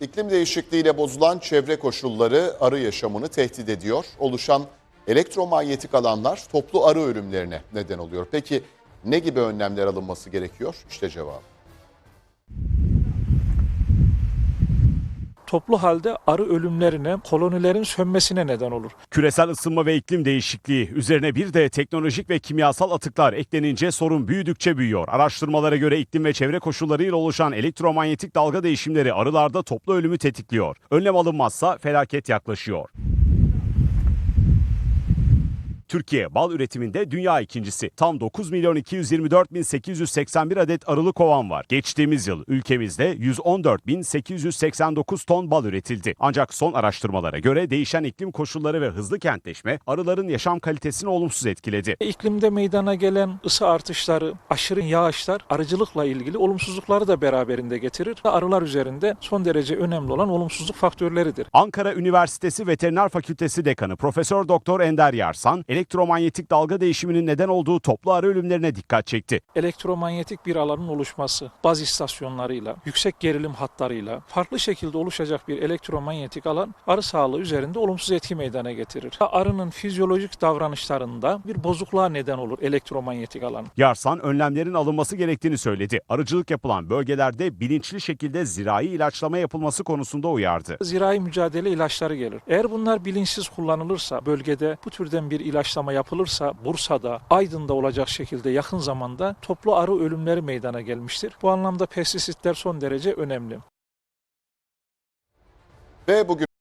İklim değişikliğiyle bozulan çevre koşulları arı yaşamını tehdit ediyor. Oluşan elektromanyetik alanlar toplu arı ölümlerine neden oluyor. Peki ne gibi önlemler alınması gerekiyor? İşte cevabı. Toplu halde arı ölümlerine, kolonilerin sönmesine neden olur. Küresel ısınma ve iklim değişikliği üzerine bir de teknolojik ve kimyasal atıklar eklenince sorun büyüdükçe büyüyor. Araştırmalara göre iklim ve çevre koşullarıyla oluşan elektromanyetik dalga değişimleri arılarda toplu ölümü tetikliyor. Önlem alınmazsa felaket yaklaşıyor. Türkiye bal üretiminde dünya ikincisi. Tam 9 milyon 224 bin 881 adet arılı kovan var. Geçtiğimiz yıl ülkemizde 114 bin 889 ton bal üretildi. Ancak son araştırmalara göre değişen iklim koşulları ve hızlı kentleşme arıların yaşam kalitesini olumsuz etkiledi. İklimde meydana gelen ısı artışları, aşırı yağışlar arıcılıkla ilgili olumsuzlukları da beraberinde getirir. Arılar üzerinde son derece önemli olan olumsuzluk faktörleridir. Ankara Üniversitesi Veteriner Fakültesi Dekanı Profesör Doktor Ender Yarsan, elektromanyetik dalga değişiminin neden olduğu toplu arı ölümlerine dikkat çekti. Elektromanyetik bir alanın oluşması, baz istasyonlarıyla, yüksek gerilim hatlarıyla farklı şekilde oluşacak bir elektromanyetik alan arı sağlığı üzerinde olumsuz etki meydana getirir. Arının fizyolojik davranışlarında bir bozukluğa neden olur elektromanyetik alan. Yarsan önlemlerin alınması gerektiğini söyledi. Arıcılık yapılan bölgelerde bilinçli şekilde zirai ilaçlama yapılması konusunda uyardı. Zirai mücadele ilaçları gelir. Eğer bunlar bilinçsiz kullanılırsa, bölgede bu türden bir ilaçlama yapılırsa Bursa'da, Aydın'da olacak şekilde yakın zamanda toplu arı ölümleri meydana gelmiştir. Bu anlamda pestisitler son derece önemli. Ve bugün